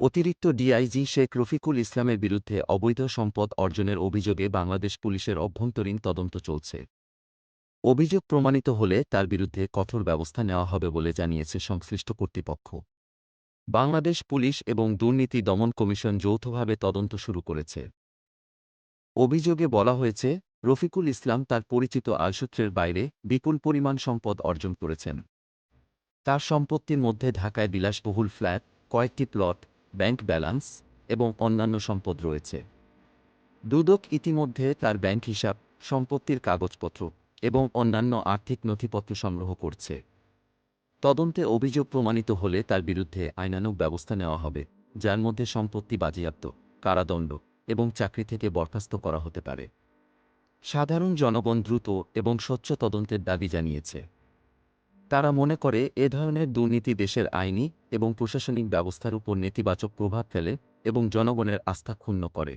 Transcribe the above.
অতিরিক্ত ডিআইজি শেখ রফিকুল ইসলামের বিরুদ্ধে অবৈধ সম্পদ অর্জনের অভিযোগে বাংলাদেশ পুলিশের অভ্যন্তরীণ তদন্ত চলছে। অভিযোগ প্রমাণিত হলে তার বিরুদ্ধে কঠোর ব্যবস্থা নেওয়া হবে বলে জানিয়েছে সংশ্লিষ্ট কর্তৃপক্ষ। বাংলাদেশ পুলিশ এবং দুর্নীতি দমন কমিশন যৌথভাবে তদন্ত শুরু করেছে। অভিযোগে বলা হয়েছে, রফিকুল ইসলাম তার পরিচিত আয়সূত্রের বাইরে বিপুল পরিমাণ সম্পদ অর্জন করেছেন। তার সম্পত্তির মধ্যে ঢাকায় বিলাসবহুল ফ্ল্যাট, কয়েকটি প্লট ব্যাংক ব্যালান্স এবং অন্যান্য সম্পদ রয়েছে। দুদক ইতিমধ্যে তার ব্যাংক হিসাব, সম্পত্তির কাগজপত্র এবং অন্যান্য আর্থিক নথিপত্র সংগ্রহ করছে। তদন্তে অভিযোগ প্রমাণিত হলে তার বিরুদ্ধে আইনানুগ ব্যবস্থা নেওয়া হবে, যার মধ্যে সম্পত্তি বাজেয়াপ্ত, কারাদণ্ড এবং চাকরি থেকে বরখাস্ত করা হতে পারে। সাধারণ জনগণ দ্রুত এবং স্বচ্ছ তদন্তের দাবি জানিয়েছে। তারা মনে করে এ ধরনের দুর্নীতি দেশের আইনি এবং প্রশাসনিক ব্যবস্থার উপর নেতিবাচক প্রভাব ফেলে এবং জনগণের আস্থা ক্ষুণ্ণ করে।